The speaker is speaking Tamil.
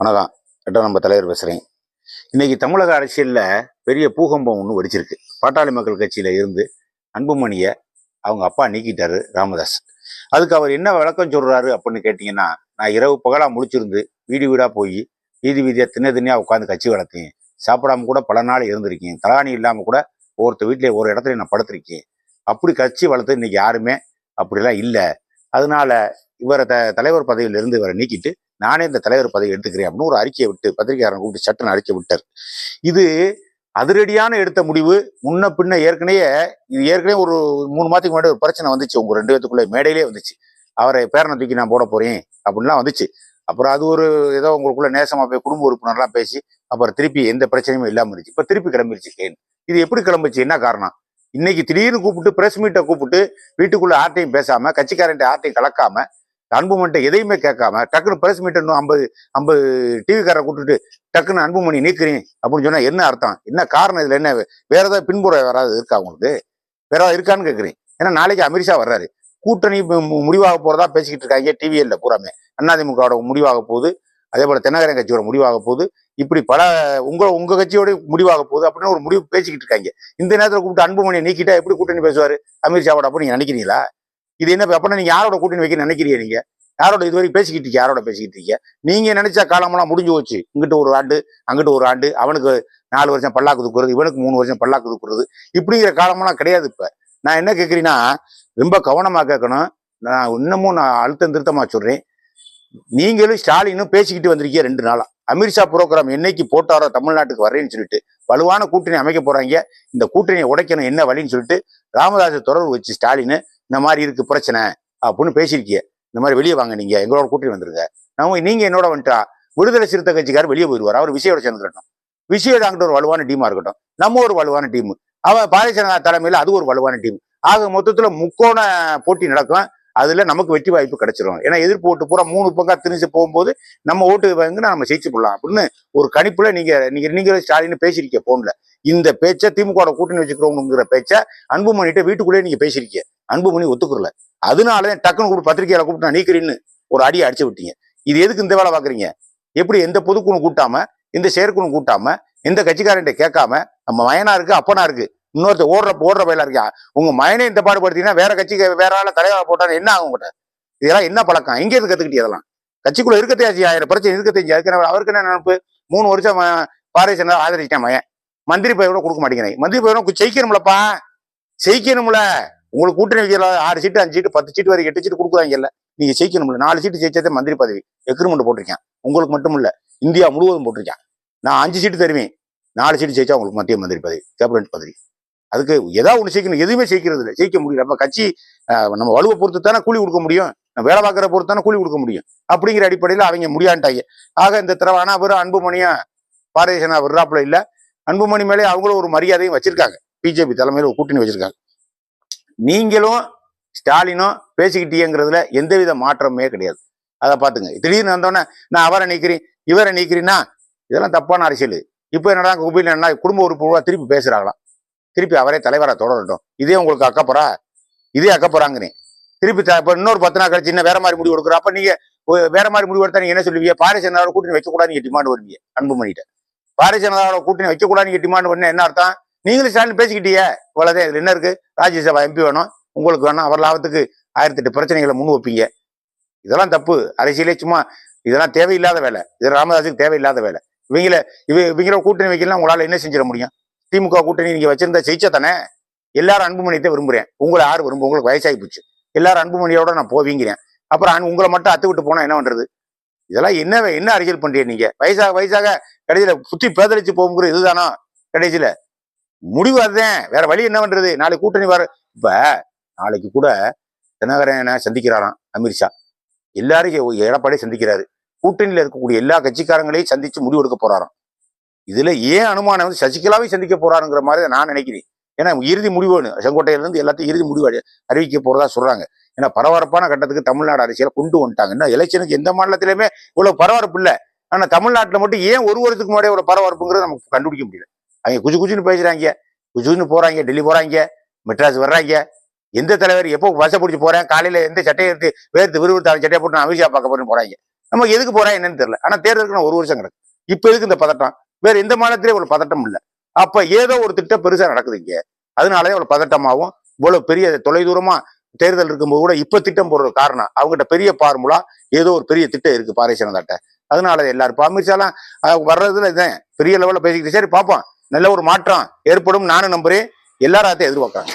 வணக்கம். எட்ட நம்ம தலைவர் பேசுகிறேன் இன்னைக்கு தமிழக அரசியலில் பெரிய பூகம்பம் ஒன்று வெடிச்சிருக்கு. பாட்டாளி மக்கள் கட்சியில் இருந்து அன்புமணியை அவங்க அப்பா நீக்கிட்டாரு ராமதாஸ். அதுக்கு அவர் என்ன விளக்கம் சொல்கிறாரு அப்படின்னு கேட்டிங்கன்னா நான் இரவு பகலாக முடிச்சிருந்து வீடு வீடாக போய் வீதி வீதியாக தின்ன தினியாக உட்காந்து கட்சி வளர்த்தேன். சாப்பிடாம கூட பல நாள் இருந்திருக்கேன். தலாணி இல்லாமல் கூட ஒருத்தர் வீட்டில் ஒரு இடத்துல நான் படுத்திருக்கேன். அப்படி கட்சி வளர்த்து இன்னைக்கு யாருமே அப்படிலாம் இல்லை. அதனால இவரை த தலைவர் பதவியிலிருந்து இவரை நீக்கிட்டு நானே இந்த தலைவர் பதவி எடுத்துக்கிறேன் அப்படின்னு ஒரு அறிக்கையை விட்டு பத்திரிகையாளர் கூப்பிட்டு சட்டன் அறிக்கை விட்டார். இது அதிரடியான எடுத்த முடிவு. முன்ன பின்ன ஏற்கனவே இது ஏற்கனவே ஒரு மூணு மாதத்துக்கு முன்னாடி ஒரு பிரச்சனை வந்துச்சு. உங்க ரெண்டு பேத்துக்குள்ள மேடையிலே வந்துச்சு. அவரை பேரனை தூக்கி நான் போட போறேன் அப்படின்லாம் வந்துச்சு. அப்புறம் அது ஒரு ஏதோ உங்களுக்குள்ள நேசமா போய் குடும்ப உறுப்பினர்லாம் பேசி அப்புறம் திருப்பி எந்த பிரச்சனையும் இல்லாமல் இருந்துச்சு. இப்போ திருப்பி கிளம்பிருச்சு கேன். இது எப்படி கிளம்புச்சு? என்ன காரணம்? இன்னைக்கு திடீர்னு கூப்பிட்டு பிரஸ் மீட்டை கூப்பிட்டு வீட்டுக்குள்ள ஆர்ட்டையும் பேசாம கட்சிக்காரன் ஆர்ட்டையும் கலக்காம அன்புமன்ட்ட எதையுமே கேட்காம டக்குன்னு பிரஸ் மீட் ஐம்பது ஐம்பது டிவிக்காரரை கூப்பிட்டுட்டு டக்குன்னு அன்புமணி நீக்கிறீங்க அப்படின்னு சொன்னா என்ன அர்த்தம்? என்ன காரணம் இதுல? என்ன? வேற ஏதாவது பின்புற யாராவது இருக்கா உங்களுக்கு? வேற ஏதாவது இருக்கான்னு கேட்குறீங்க ஏன்னா நாளைக்கு அமித்ஷா வர்றாரு. கூட்டணி மு- முடிவாக போறதா பேசிக்கிட்டு இருக்காங்க டிவிஎல்ல பூராமே. அதிமுகவோட முடிவாக போகுது. அதே போல தென்னகரன் கட்சியோட முடிவாக போகுது. இப்படி பல உங்க உங்க கட்சியோட முடிவாக போகுது அப்படின்னு ஒரு முடிவு பேசிக்கிட்டு இருக்காங்க. இந்த நேரத்தில் கூப்பிட்டு அன்புமணியை நீக்கிட்டா எப்படி கூட்டணி பேசுவாரு? அமித்ஷாவோட அப்ப நீங்க நினைக்கிறீங்களா? இது என்ன அப்படின்னா நீங்க யாரோட கூட்டணி வைக்க நினைக்கிறீங்க நீங்க? யாரோட இதுவரைக்கும் பேசிக்கிட்டு இருக்கீங்க? யாரோட பேசிக்கிட்டு இருக்கீங்க? நீங்க நினைச்ச காலமெல்லாம் முடிஞ்சு போச்சு. இங்கிட்டு ஒரு ஆண்டு அங்கிட்டு ஒரு ஆண்டு அவனுக்கு நாலு வருஷம் பல்லாக்கு தூக்குறது இவனுக்கு மூணு வருஷம் பல்லாக்கு தூக்குறது இப்படிங்கிற காலமெல்லாம் கிடையாது இப்ப. நான் என்ன கேட்குறீங்கன்னா ரொம்ப கவனமா கேட்கணும். நான் இன்னமும் நான் அழுத்தம் திருத்தமா சொல்றேன். நீங்களும் ஸ்டாலினும் பேசிக்கிட்டு வந்திருக்கீங்க ரெண்டு நாளா. அமித்ஷா புரோகிராம் என்னைக்கு போட்டாரோ தமிழ்நாட்டுக்கு வரேன்னு சொல்லிட்டு வலுவான கூட்டணி அமைக்க போறாங்க. இந்த கூட்டணியை உடைக்கணும் என்ன வழின்னு சொல்லிட்டு ராமதாஸ் தொடர்பு வச்சு ஸ்டாலின் இந்த மாதிரி இருக்கு பிரச்சனை அப்படின்னு பேசியிருக்கீங்க இந்த மாதிரி வெளியே வாங்க நீங்க எங்களோட கூட்டி வந்துருங்க. நம்ம நீங்க என்னோட வந்துட்டா விடுதலை சிறுத்தை கட்சிக்காரர் வெளியே போயிடுவார். அவர் விஷயோட சேர்ந்துக்கட்டும் விஷயம் அங்கிட்ட ஒரு வலுவான டீமா இருக்கட்டும். நம்ம ஒரு வலுவான டீம். அவன் ஜனதா தலைமையில அது ஒரு வலுவான டீம். ஆக மொத்தத்துல முக்கோண போட்டி நடக்கும். அதுல நமக்கு வெற்றி வாய்ப்பு கிடைச்சிடும் ஏன்னா எதிர்ப்பு ஓட்டு பூரா மூணு பக்கம் திணிச்சு போகும்போது நம்ம ஓட்டு வாங்கினா நம்ம ஜெயிச்சு போடலாம். அப்படின்னு ஒரு கணிப்புல நீங்க நீங்க நீங்களே ஸ்டாலின் பேசியிருக்கீங்க போன்ல இந்த பேச்சை திமுக கூட்டணி வச்சுக்கிறோங்கிற பேச்சை அன்புமணிகிட்ட வீட்டுக்குள்ளேயே நீங்க பேசியிருக்கீங்க. அன்புமணி ஒத்துக்கல அதனால டக்குன்னு கூப்பிட்டு பத்திரிகையால கூப்பிட்டு நான் நீக்கிறேன்னு ஒரு அடியை அடிச்சு விட்டீங்க. இது எதுக்கு இந்த வேலை பாக்குறீங்க? எப்படி எந்த பொதுக்குழு கூட்டாம இந்த செயற்குழு கூட்டாம எந்த கட்சிக்காரன்ட்ட கேட்காம நம்ம மயனா இருக்கு அப்பனா இருக்கு. இன்னொருத்த ஓடுற ஓடுற பயிலா இருக்கியா? உங்க மயனே இந்த பாடுபடுத்தீங்கன்னா வேற கட்சிக்கு வேற ஆள தலைவரா போட்டான்னு என்ன ஆகும் உங்கள்கிட்ட இதெல்லாம் என்ன பழக்கம்? எங்க இருந்து கத்துக்கிட்டே அதெல்லாம் கட்சிக்குள்ள இருக்கத்தையாச்சு ஆயிரம் பிரச்சனை இருக்கத்தே அதுக்கு அவருக்கு என்ன நினைப்பு? மூணு வருஷம் பாரதிய ஆதரிச்சிட்டேன் மயன் மந்திரி பயிரோட கொடுக்க மாட்டேங்கிறேன் மந்திரி பதவி ஜெயிக்கணும்லப்பா. ஜெயிக்கணும்ல. உங்களுக்கு கூட்டணி வைக்கிற ஆறு சீட்டு அஞ்சு சீட்டு பத்து சீட்டு வரைக்கும் எட்டு சீட்டு கொடுக்குறாங்கல்ல நீங்க ஜெயிக்கணும்ல. நாலு சீட்டு ஜெயிச்சதே மந்திரி பதவி. எக்ரிமெண்ட் போட்டிருக்கேன். உங்களுக்கு மட்டும் இல்ல. இந்தியா முழுவதும் போட்டிருக்கேன். நான் அஞ்சு சீட்டு தருவேன். நாலு சீட்டு ஜெயிச்சா உங்களுக்கு மத்திய மந்திரி பதவி. கேபினட் பதவி. அதுக்கு ஏதாவது ஒன்று ஜெயிக்கணும் எதுவுமே ஜெயிக்கிறது இல்லை. ஜெயிக்க முடியல. அப்போ கட்சி நம்ம வலுவை பொறுத்து தானே கூலி கொடுக்க முடியும்? நம்ம வேலை பார்க்குற பொறுத்து தானே கூலி கொடுக்க முடியும்? அப்படிங்கிற அடிப்படையில் அவங்க முடியாண்டாங்க ஆக இந்த தடவை ஆனால் வெறும் அன்புமணியா பாரதிய விடுறாப்புல இல்லை. அன்புமணி மேலே அவங்களும் ஒரு மரியாதையும் வச்சிருக்காங்க. பிஜேபி தலைமையில் ஒரு கூட்டணி வச்சிருக்காங்க. நீங்களும் ஸ்டாலினும் பேசிக்கிட்டீங்கிறதுல எந்தவித மாற்றமே கிடையாது. அதை பார்த்துங்க. திடீர்னு வந்தோடனே நான் அவரை நீக்கிறேன் இவரை நீக்கிறேன்னா இதெல்லாம் தப்பான அரசியல். இப்போ என்னடா குபியில் என்ன குடும்ப உறுப்பினராக திருப்பி பேசுகிறாங்களாம் திருப்பி அவரே தலைவரா தொடரட்டும். இதே உங்களுக்கு அக்கப்புறா இதே அக்கப்புறாங்கன்னு திருப்பி இப்போ இன்னொரு பத்து நாள் கழிச்சு இன்னும் வேற மாதிரி முடிவு கொடுக்குறோம் அப்போ நீங்க வேற மாதிரி முடிவு எடுத்தா நீங்க என்ன சொல்லுவீங்க? பாரிஸ் ஜனதாவோட கூட்டணி வைக்கக்கூடாது நீங்க டிமாண்ட் வருவீங்க அன்பு பண்ணிட்டு பாரிஸ் ஜனதாவோட கூட்டணி வைக்கக்கூடாது நீங்க டிமாண்ட் பண்ண என்ன அர்த்தம்? நீங்களும் ஸ்டாலின் பேசிக்கிட்டீங்க இவ்வளோதான் இதில் என்ன இருக்கு? ராஜ்யசபா எம்பி வேணும். உங்களுக்கு வேணும். அவர் லாபத்துக்கு ஆயிரத்தி எட்டு பிரச்சனைகளை முன் வைப்பீங்க. இதெல்லாம் தப்பு. அரசியலே சும்மா இதெல்லாம் தேவையில்லாத வேலை. இது ராமதாஸுக்கு தேவையில்லாத வேலை. இவங்கள இவ இவங்கள கூட்டணி வைக்கலாம் உங்களால் என்ன செஞ்சிட முடியும்? திமுக கூட்டணி நீங்க வச்சிருந்தா ஜெயிச்சா தானே எல்லாரும் அன்புமணியத்தை விரும்புறேன். உங்களை யார் விரும்ப உங்களுக்கு வயசாகி போச்சு. எல்லாரும் அன்புமணியோட நான் போவீங்கிறேன். அப்புறம் உங்களை மட்டும் அத்து விட்டு போனா என்ன பண்றது? இதெல்லாம் என்ன வே- என்ன அரசியல் பண்றீங்க நீங்க? வயசாக வயசாக கடைசியில சுத்தி பேதளிச்சு போகுங்கிற இதுதானா கடைசியில? முடிவு அதுதான். வேற வழி என்ன பண்றது? நாளைக்கு கூட்டணி வர இப்ப நாளைக்கு கூட தினகரனை சந்திக்கிறாராம்? அமித்ஷா எல்லாரும் எடப்பாடி சந்திக்கிறாரு. கூட்டணியில இருக்கக்கூடிய எல்லா கட்சிக்காரங்களையும் சந்திச்சு முடிவு எடுக்க போறாராம். இதுல ஏன் அனுமானம் வந்து சசிகலாவே சந்திக்க போறாருங்கிற மாதிரி தான் நான் நினைக்கிறேன். ஏன்னா இறுதி முடிவுன்னு செங்கோட்டையிலேருந்து எல்லாத்தையும் இறுதி முடிவு அறிவிக்க போறதா சொல்றாங்க. ஏன்னா பரபரப்பான கட்டத்துக்கு தமிழ்நாடு அரசியலை கொண்டு வந்துட்டாங்க. இன்னும் எலெக்ஷனுக்கு எந்த மாநிலத்திலுமே இவ்வளவு பரபரப்பு இல்லை. ஆனா தமிழ்நாட்டில் மட்டும் ஏன் ஒரு வருஷத்துக்கு முன்னாடியே இவ்வளவு பரபரப்புங்கிறத நமக்கு கண்டுபிடிக்க முடியல. அவங்க குஜு குஜுன்னு பேசுறாங்க. குஜுன்னு போறாங்க டெல்லி போறாங்க மெட்ராஸ் வர்றாங்க. எந்த தலைவர் எப்போ பஸ்ஸை பிடிச்சி போறேன் காலையில எந்த சட்டையை எடுத்து வேர்த்து விறுவிறுத்து அவன் சட்டையை போட்டு நான் அமித்ஷா பார்க்க போறேன்னு போறாங்க. நம்ம எதுக்கு போறா என்னன்னு தெரியல. ஆனா தேர்தலுக்கு நான் ஒரு வருஷம் கிடக்கு. இப்ப எதுக்கு இந்த பதட்டம்? வேற எந்த மாநிலத்திலே இவ்வளவு பதட்டம் இல்லை. அப்ப ஏதோ ஒரு திட்டம் பெருசா நடக்குது இங்க. அதனாலே இவ்வளவு பதட்டமாகவும் இவ்வளவு பெரிய தொலைதூரமா தேர்தல் இருக்கும்போது கூட இப்ப திட்டம் போடுற காரணம். அவங்ககிட்ட பெரிய பார்முலா ஏதோ ஒரு பெரிய திட்டம் இருக்கு பாரேசனதாட்ட அதனால எல்லாரும் இப்ப அமித்ஷாலாம் வர்றதுல இதான். பெரிய லெவல்ல பேசிக்கிட்டு சரி பார்ப்போம். நல்ல ஒரு மாற்றம் ஏற்படும். நானும் நம்புறேன். எல்லாரும் அதை எதிர்பார்க்கறாங்க.